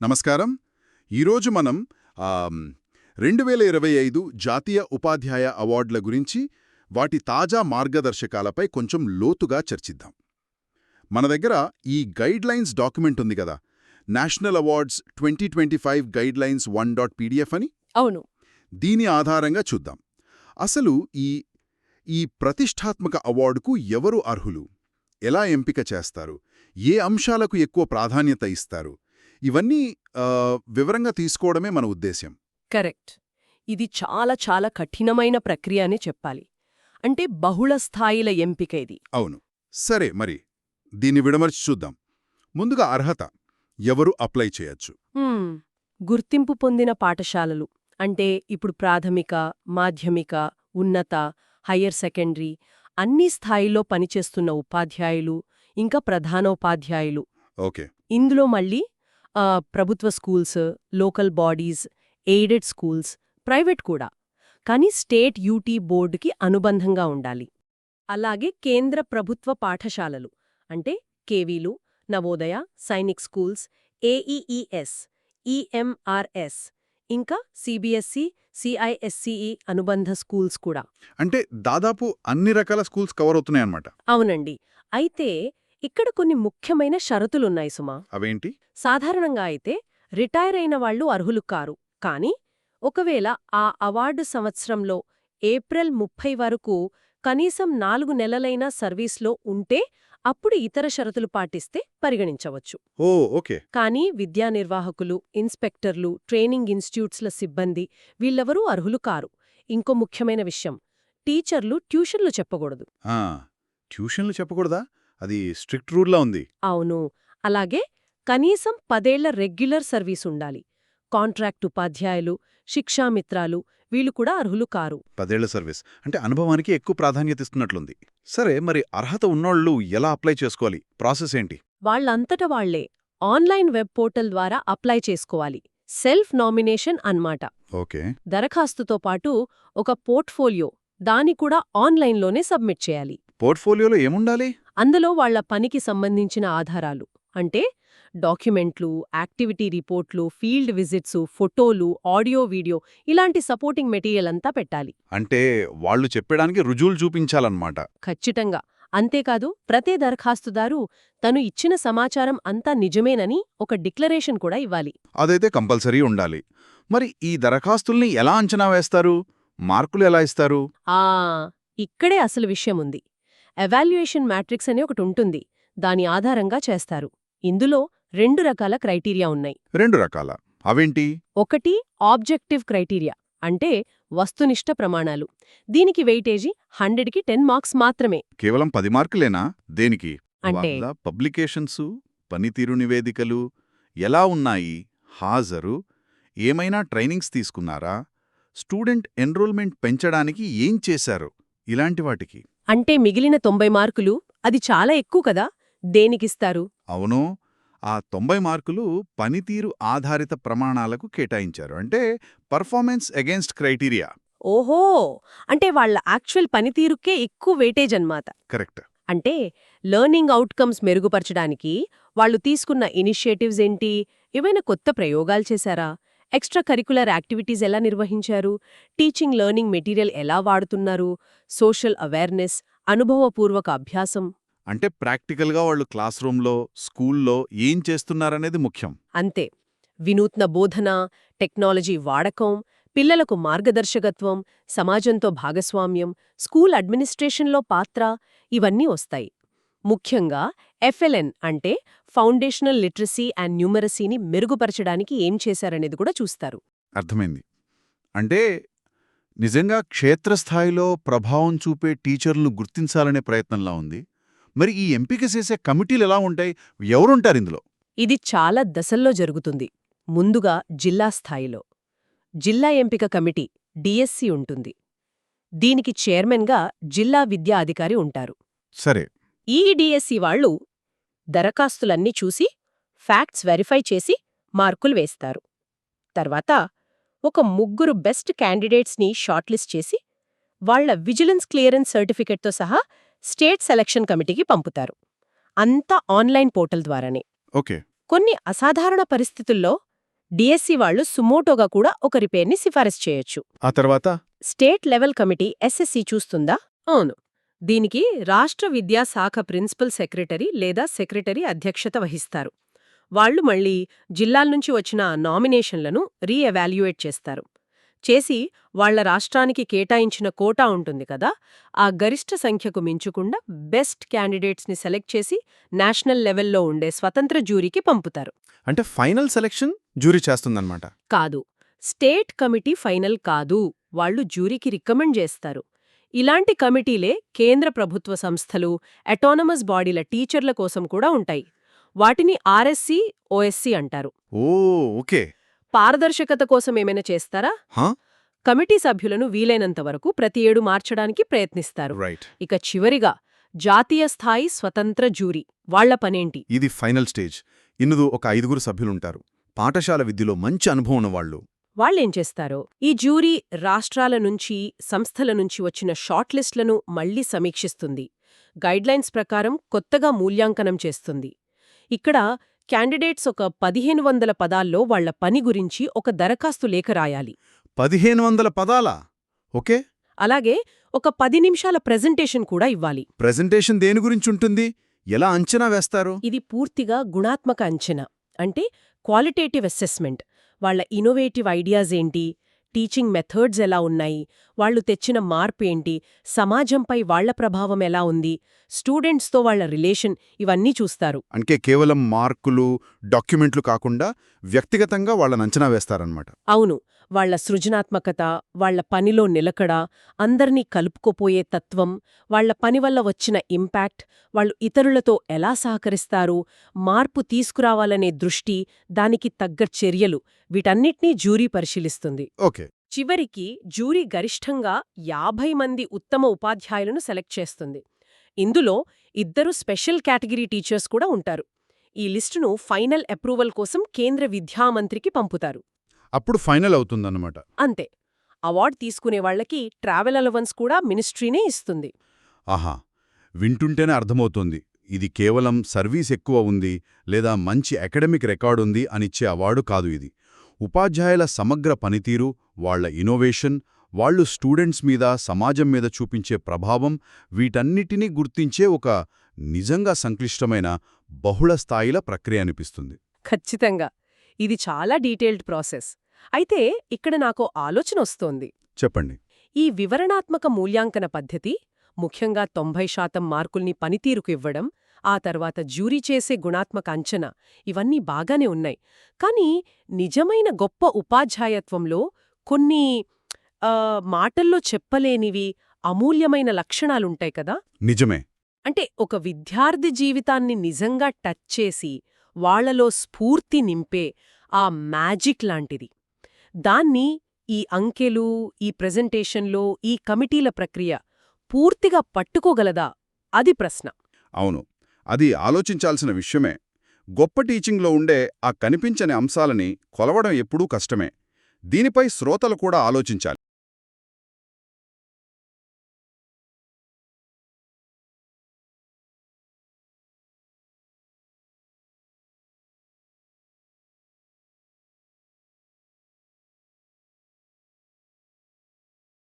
నమస్కారం. ఈరోజు మనం రెండు వేల ఇరవై ఐదు జాతీయ ఉపాధ్యాయ అవార్డుల గురించి వాటి తాజా మార్గదర్శకాలపై కొంచెం లోతుగా చర్చిద్దాం. మన దగ్గర ఈ గైడ్ లైన్స్ డాక్యుమెంట్ ఉంది కదా. National awards twenty twenty five guide lines one dot PDF అని? అవును. దీని ఆధారంగా చూద్దాం. అసలు ఈ ఈ ప్రతిష్టాత్మక అవార్డుకు ఎవరు అర్హులు? ఎలా ఎంపిక చేస్తారు? ఏ అంశాలకు ఎక్కువ ప్రాధాన్యత ఇస్తారు? ఇవన్నీ వివరంగా తీసుకోవడమే మన ఉద్దేశ్యం. కరెక్ట్. ఇది చాలా చాలా కఠినమైన ప్రక్రియ అని చెప్పాలి. అంటే బహుళ స్థాయిల ఎంపిక ఇది. అవును. సరే మరి దీన్ని విడమర్చి చూద్దాం. ముందుగా అర్హత ఎవరు అప్లై చేయొచ్చు? గుర్తింపు పొందిన పాఠశాలలు అంటే ఇప్పుడు ప్రాథమిక మాధ్యమిక ఉన్నత హయ్యర్ సెకండరీ అన్ని స్థాయిల్లో పనిచేస్తున్న ఉపాధ్యాయులు ఇంకా ప్రధానోపాధ్యాయులు. ఓకే. ఇందులో మళ్ళీ ప్రభుత్వ schools local bodies aided schools private కూడా. కానీ స్టేట్ యూటీ బోర్డుకి అనుబంధంగా ఉండాలి. అలాగే కేంద్ర ప్రభుత్వ పాఠశాలలు అంటే కేవీలు Navodaya Sainik schools AEES EMRS ఇంకా సిబిఎస్ఈ సిఐఎస్సిఈ అనుబంధ స్కూల్స్ కూడా. అంటే దాదాపు అన్ని రకాల స్కూల్స్ కవర్ అవుతున్నాయన్నమాట. అవునండి. అయితే ఇక్కడ కొన్ని ముఖ్యమైన షరతులున్నాయి సుమా. అవేంటి? సాధారణంగా అయితే రిటైర్ అయిన వాళ్ళు అర్హులు కారు కానీ ఒకవేళ ఆ అవార్డు సంవత్సరంలో ఏప్రిల్ ముప్పై వరకు కనీసం నాలుగు నెలలైనా సర్వీస్లో ఉంటే అప్పుడు ఇతర షరతులు పాటిస్తే పరిగణించవచ్చు. ఓ ఓకే. కానీ విద్యా నిర్వాహకులు ఇన్స్పెక్టర్లు ట్రైనింగ్ ఇన్స్టిట్యూట్స్ల సిబ్బంది వీళ్ళెవరూ అర్హులు కారు ఇంకో ముఖ్యమైన విషయం టీచర్లు ట్యూషన్లు చెప్పకూడదు. ట్యూషన్లు చెప్పకూడదా? అది స్ట్రిక్ట్ రూల్లా ఉంది. అవును. అలాగే కనీసం పదేళ్ళ రెగ్యులర్ సర్వీస్ ఉండాలి. కాంట్రాక్ట్ ఉపాధ్యాయులు శిక్షామిత్రాలు వీళ్ళు కూడా అర్హులు కారు. పదేళ్ళ సర్వీస్. అంటే అనుభవానికి ఎక్కువ ప్రాధాన్యత ఇస్తున్నట్లుంది. సరే మరి అర్హత ఉన్నోళ్ళు ఎలా అప్లై చేసుకోవాలి? ప్రాసెస్ ఏంటి? వాళ్ళంతట వాళ్ళే ఆన్లైన్ వెబ్ పోర్టల్ ద్వారా అప్లై చేసుకోవాలి. సెల్ఫ్ నామినేషన్ అన్మాట ఓకే. దరఖాస్తుతో పాటు ఒక పోర్ట్ఫోలియో దాని కూడా ఆన్లైన్లోనే సబ్మిట్ చేయాలి. పోర్ట్ఫోలియోలో ఏముండాలి? అందులో వాళ్ళ పనికి సంబంధించిన ఆధారాలు. అంటే డాక్యుమెంట్లు యాక్టివిటీ రిపోర్ట్లు ఫీల్డ్ విజిట్సు ఫోటోలు ఆడియో వీడియో ఇలాంటి సపోర్టింగ్ మెటీరియల్ అంతా పెట్టాలి. అంటే వాళ్ళు చెప్పడానికి రుజువులు చూపించాలన్నమాట. ఖచ్చితంగా. అంతేకాదు ప్రతి దరఖాస్తుదారు తను ఇచ్చిన సమాచారం అంతా నిజమేనని ఒక డిక్లరేషన్ కూడా ఇవ్వాలి. అదైతే కంపల్సరీ ఉండాలి. మరి ఈ దరఖాస్తుల్ని ఎలా అంచనా వేస్తారు? మార్కులు ఎలా ఇస్తారు? ఆ ఇక్కడే అసలు విషయం ఉంది. ఎవాల్యుయేషన్ మ్యాట్రిక్స్ అని ఒకటి ఉంటుంది. దాని ఆధారంగా చేస్తారు. ఇందులో రెండు రకాల క్రైటీరియా ఉన్నాయి. రెండు రకాల. అవేంటి? ఒకటి ఆబ్జెక్టివ్ క్రైటీరియా అంటే వస్తునిష్ట ప్రమాణాలు. దీనికి వెయిటేజీ హండ్రెడ్కి టెన్ మార్క్స్ మాత్రమే. కేవలం పది మార్కులేనా? దేనికి? అంటే పబ్లికేషన్సు పనితీరు నివేదికలు ఎలా ఉన్నాయి? హాజరు ఏమైనా ట్రైనింగ్స్ తీసుకున్నారా? స్టూడెంట్ ఎన్రోల్మెంట్ పెంచడానికి ఏం చేశారు? ఇలాంటి వాటికి. అంటే మిగిలిన తొంభై మార్కులు అది చాలా ఎక్కువ కదా దేనికిస్తారు? అవును. ఆ తొంభై మార్కులు పనితీరు ఆధారిత ప్రమాణాలకు కేటాయించారు. అంటే పర్ఫార్మెన్స్ అగేన్స్ట్ క్రైటీరియా. ఓహో! అంటే వాళ్ళ యాక్చువల్ పనితీరుకే ఎక్కువ వెయిటేజ్ అన్నమాట. కరెక్ట్. అంటే లెర్నింగ్ అవుట్కమ్స్ మెరుగుపరచడానికి వాళ్ళు తీసుకున్న ఇనిషియేటివ్స్ ఏంటి? ఏవైనా కొత్త ప్రయోగాలు చేశారా? ఎక్స్ట్రా కరికులర్ యాక్టివిటీస్ ఎలా నిర్వహించారు? టీచింగ్ లెర్నింగ్ మెటీరియల్ ఎలా వాడుతున్నారు? సోషల్ అవేర్నెస్ అనుభవపూర్వక అభ్యాసం. అంటే ప్రాక్టికల్గా వాళ్ళు క్లాస్ రూమ్లో స్కూల్లో ఏం చేస్తున్నారనేది ముఖ్యం. అంతే. వినూత్న బోధన టెక్నాలజీ వాడకం పిల్లలకు మార్గదర్శకత్వం సమాజంతో భాగస్వామ్యం స్కూల్ అడ్మినిస్ట్రేషన్లో పాత్ర ఇవన్నీ వస్తాయి. ముఖ్యంగా ఎఫ్ఎల్ఎన్ అంటే ఫౌండేషనల్ లిటరసీ అండ్ న్యూమరసీని మెరుగుపరచడానికి ఏం చేశారనేది కూడా చూస్తారు. అర్థమైంది. అంటే నిజంగా క్షేత్రస్థాయిలో ప్రభావం చూపే టీచర్లను గుర్తించాలనే ప్రయత్నంలా ఉంది. మరి ఈ ఎంపిక చేసే కమిటీలు ఎలా ఉంటాయి? ఎవరుంటారు ఇందులో? ఇది చాలా దశల్లో జరుగుతుంది. ముందుగా జిల్లా స్థాయిలో. జిల్లా ఎంపిక కమిటీ డిఎస్సి ఉంటుంది. దీనికి చైర్మన్గా జిల్లా విద్యా అధికారి ఉంటారు. సరే. ఈ డిఎస్సి వాళ్ళు దరఖాస్తులన్నీ చూసి ఫ్యాక్ట్స్ వెరిఫై చేసి మార్కులు వేస్తారు. తర్వాత ఒక ముగ్గురు బెస్ట్ క్యాండిడేట్స్ని షార్ట్లిస్ట్ చేసి వాళ్ళ విజిలెన్స్ క్లియరెన్స్ సర్టిఫికెట్తో సహా స్టేట్ సెలక్షన్ కమిటీకి పంపుతారు. అంతా ఆన్లైన్ పోర్టల్ ద్వారానే. ఓకే. కొన్ని అసాధారణ పరిస్థితుల్లో డిఎస్సి వాళ్ళు సుమోటోగా కూడా ఒక రిపేర్ని సిఫారసు చేయొచ్చు. ఆ తర్వాత? స్టేట్ లెవెల్ కమిటీ ఎస్ఎస్సి చూస్తుందా? అవును. దీనికి రాష్ట్ర విద్యాశాఖ ప్రిన్సిపల్ సెక్రటరీ లేదా సెక్రటరీ అధ్యక్షత వహిస్తారు. వాళ్ళు మళ్ళీ జిల్లాల నుంచి వచ్చిన నామినేషన్లను రీఎవాల్యుయేట్ చేస్తారు. చేసి వాళ్ళ రాష్ట్రానికి కేటాయించిన కోటా ఉంటుంది కదా ఆ గరిష్ట సంఖ్యకు మించకుండా బెస్ట్ క్యాండిడేట్స్ని సెలెక్ట్ చేసి నేషనల్ లెవెల్లో ఉండే స్వతంత్ర జ్యూరీకి పంపుతారు. అంటే ఫైనల్ సెలెక్షన్ జ్యూరీ చేస్తుందన్నమాట. కాదు స్టేట్ కమిటీ ఫైనల్ కాదు వాళ్ళు జ్యూరీకి రికమెండ్ చేస్తారు. ఇలాంటి కమిటీలే కేంద్ర ప్రభుత్వ సంస్థలు అటానమస్ బాడీల టీచర్ల కోసం కూడా ఉంటాయి. వాటిని ఆర్ఎస్సి ఓఎస్సి అంటారు. ఓకే. పారదర్శకత కోసం ఏమైనా చేస్తారా? హా? కమిటీ సభ్యులను వీలైనంత వరకు ప్రతి ఏడు మార్చడానికి ప్రయత్నిస్తారు. రైట్ ఇక చివరిగా జాతీయ స్థాయి స్వతంత్ర జ్యూరీ వాళ్ళ పనేంటి? ఇది ఫైనల్ స్టేజ్. ఇందులో ఒక ఐదుగురు సభ్యులుంటారు. పాఠశాల విద్యలో మంచి అనుభవం ఉన్నవాళ్ళు. వాళ్ళేం చేస్తారో? ఈ జ్యూరీ రాష్ట్రాల నుంచి సంస్థల నుంచి వచ్చిన షార్ట్ లిస్ట్లను మళ్ళీ సమీక్షిస్తుంది. గైడ్లైన్స్ ప్రకారం కొత్తగా మూల్యాంకనం చేస్తుంది. ఇక్కడ క్యాండిడేట్స్ ఒక పదిహేను వందల పదాల్లో వాళ్ళ పని గురించి ఒక దరఖాస్తు లేఖ రాయాలి. పదిహేను వందల పదాలా? ఓకే. అలాగే ఒక పది నిమిషాల ప్రెజెంటేషన్ కూడా ఇవ్వాలి. ప్రెజెంటేషన్ దేని గురించి ఉంటుంది? ఎలా అంచనా వేస్తారు? ఇది పూర్తిగా గుణాత్మక అంచనా. అంటే క్వాలిటేటివ్ అసెస్మెంట్. వాళ్ళ ఇన్నోవేటివ్ ఐడియాస్ ఏంటి? టీచింగ్ మెథడ్స్ ఎలా ఉన్నాయి? వాళ్ళు తెచ్చిన మార్పు ఏంటి సమాజంపై వాళ్ళ ప్రభావం ఎలా ఉంది? స్టూడెంట్స్తో వాళ్ళ రిలేషన్ ఇవన్నీ చూస్తారు. అంటే కేవలం మార్కులు డాక్యుమెంట్లు కాకుండా వ్యక్తిగతంగా వాళ్ళని అంచనా వేస్తారనమాట అవును. వాళ్ళ సృజనాత్మకత వాళ్ళ పనిలో నిలకడ అందర్నీ కలుపుకోపోయే తత్వం వాళ్ళ పని వల్ల వచ్చిన ఇంపాక్ట్ వాళ్ళు ఇతరులతో ఎలా సహకరిస్తారు మార్పు తీసుకురావాలనే దృష్టి దానికి తగ్గ చర్యలు వీటన్నిటినీ జ్యూరీ పరిశీలిస్తుంది. ఓకే. చివరికి జ్యూరీ గరిష్టంగా యాభై మంది ఉత్తమ ఉపాధ్యాయులను సెలెక్ట్ చేస్తుంది. ఇందులో ఇద్దరు స్పెషల్ కేటగిరీ టీచర్స్ కూడా ఉంటారు. ఈ లిస్టును ఫైనల్ అప్రూవల్ కోసం కేంద్ర విద్యామంత్రికి పంపుతారు. అప్పుడు ఫైనల్ అవుతుందన్నమాట. అంతే. అవార్డు తీసుకునే వాళ్ళకి ట్రావెల్ అలవన్స్ కూడా మినిస్ట్రీనే ఇస్తుంది. ఆహా! వింటుంటేనే అర్థమవుతోంది. ఇది కేవలం సర్వీస్ ఎక్కువ ఉంది లేదా మంచి అకాడమిక్ రికార్డుంది అనిచ్చే అవార్డు కాదు ఇది. ఉపాధ్యాయుల సమగ్ర పనితీరు వాళ్ళ ఇన్నోవేషన్ వాళ్ళు స్టూడెంట్స్ మీద సమాజం మీద చూపించే ప్రభావం వీటన్నిటినీ గుర్తించే ఒక నిజంగా సంక్లిష్టమైన బహుళ స్థాయిల ప్రక్రియ అనిపిస్తుంది. ఖచ్చితంగా. ఇది చాలా డీటెయిల్డ్ ప్రాసెస్. అయితే ఇక్కడ నాకు ఆలోచన వస్తోంది. చెప్పండి. ఈ వివరణాత్మక మూల్యాంకన పద్ధతి ముఖ్యంగా తొంభై శాతం మార్కుల్ని పనితీరుకు ఇవ్వడం ఆ తర్వాత జ్యూరీ చేసే గుణాత్మక అంచనా ఇవన్నీ బాగానే ఉన్నాయి. కానీ నిజమైన గొప్ప ఉపాధ్యాయత్వంలో కొన్ని మాటల్లో చెప్పలేనివి అమూల్యమైన లక్షణాలుంటాయి కదా? నిజమే. అంటే ఒక విద్యార్థి జీవితాన్ని నిజంగా టచ్ చేసి వాళ్ళలో స్ఫూర్తి నింపే ఆ మ్యాజిక్ లాంటిది. దాన్ని ఈ అంకెలు ఈ ప్రెజెంటేషన్లో ఈ కమిటీల ప్రక్రియ పూర్తిగా పట్టుకోగలదా? అది ప్రశ్న. అవును. అది ఆలోచించాల్సిన విషయమే. గొప్ప టీచింగ్లో ఉండే ఆ కనిపించని అంశాలని కొలవడం ఎప్పుడూ కష్టమే. దీనిపై శ్రోతలు కూడా ఆలోచించాలి.